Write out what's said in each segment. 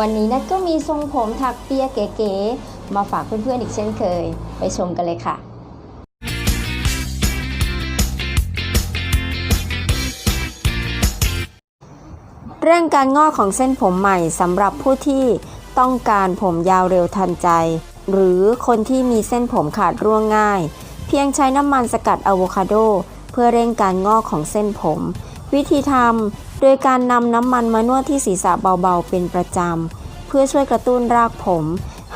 วันนี้นัดก็มีทรงผมถักเปียเก๋ๆ มาฝากเพื่อนๆอีกเช่นเคย ไปชมกันเลยค่ะเรื่องการงอกของเส้นผมใหม่สำหรับผู้ที่ต้องการผมยาวเร็วทันใจ หรือคนที่มีเส้นผมขาดร่วงง่าย เพียงใช้น้ำมันสกัดอะโวคาโด เพื่อเร่งการงอกของเส้นผม วิธีทำโดยการนำน้ำมันมานวดที่ศีรษะเบาๆ เป็นประจำ เพื่อช่วยกระตุ้นรากผม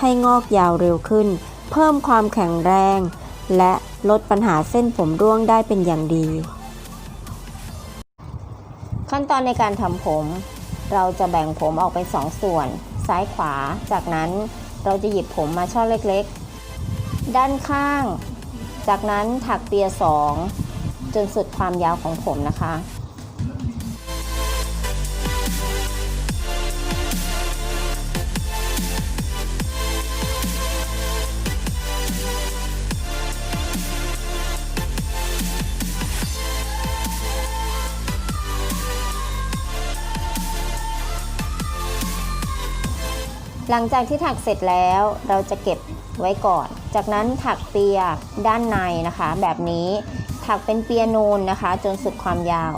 ให้งอกยาวเร็วขึ้น เพิ่มความแข็งแรง และลดปัญหาเส้นผมร่วงได้เป็นอย่างดี ขั้นตอนในการทำผม เราจะแบ่งผมออกเป็นสองส่วน ซ้ายขวา จากนั้นเราจะหยิบผมมาช่อเล็กๆ ด้านข้าง จากนั้นถักเปียสองจนสุดความยาวของผมนะคะ หลังจากที่ถักเสร็จแล้วเราจะเก็บไว้ก่อน จากนั้นถักเปียด้านในนะคะ แบบนี้ถักเป็นเปียนูนนะคะ จนสุดความยาว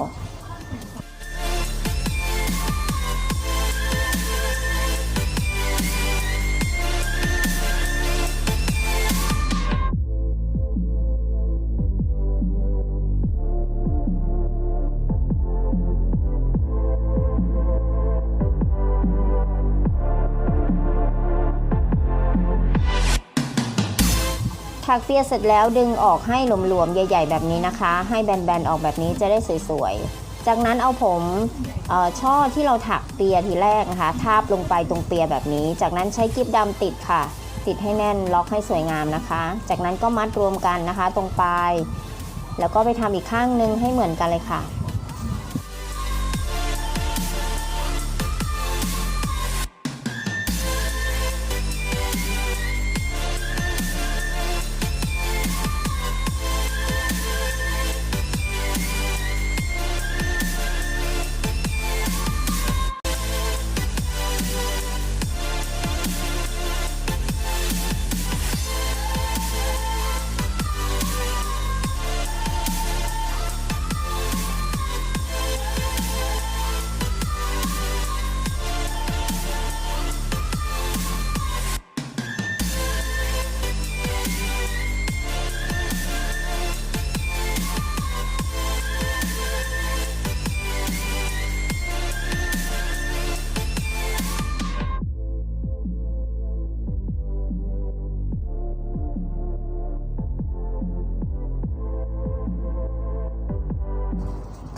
ถักเปียเสร็จแล้วดึงออกให้หลวมๆใหญ่ ๆ แบบนี้นะคะ ให้แบนๆออกแบบนี้จะได้สวยๆ จากนั้นเอาผมช่อที่เราถักเปียทีแรกนะคะทาบลงไปตรงเปียแบบนี้ จากนั้นใช้กิ๊บดำติดค่ะ ติดให้แน่นล็อกให้สวยงามนะคะ จากนั้นก็มัดรวมกันนะคะ ตรงปลายแล้วก็ไปทำอีกข้างนึงให้เหมือนกันเลยค่ะ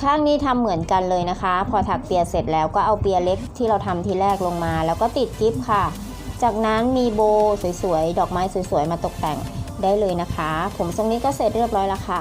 ข้างนี้ทำเหมือนกันเลยนะคะ พอถักเปียเสร็จแล้วก็เอาเปียเล็กที่เราทำทีแรกลงมา แล้วก็ติดกิฟต์ค่ะ จากนั้นมีโบสวยๆ ดอกไม้สวยๆ มาตกแต่งได้เลยนะคะ ผมทรงนี้ก็เสร็จเรียบร้อยแล้วค่ะ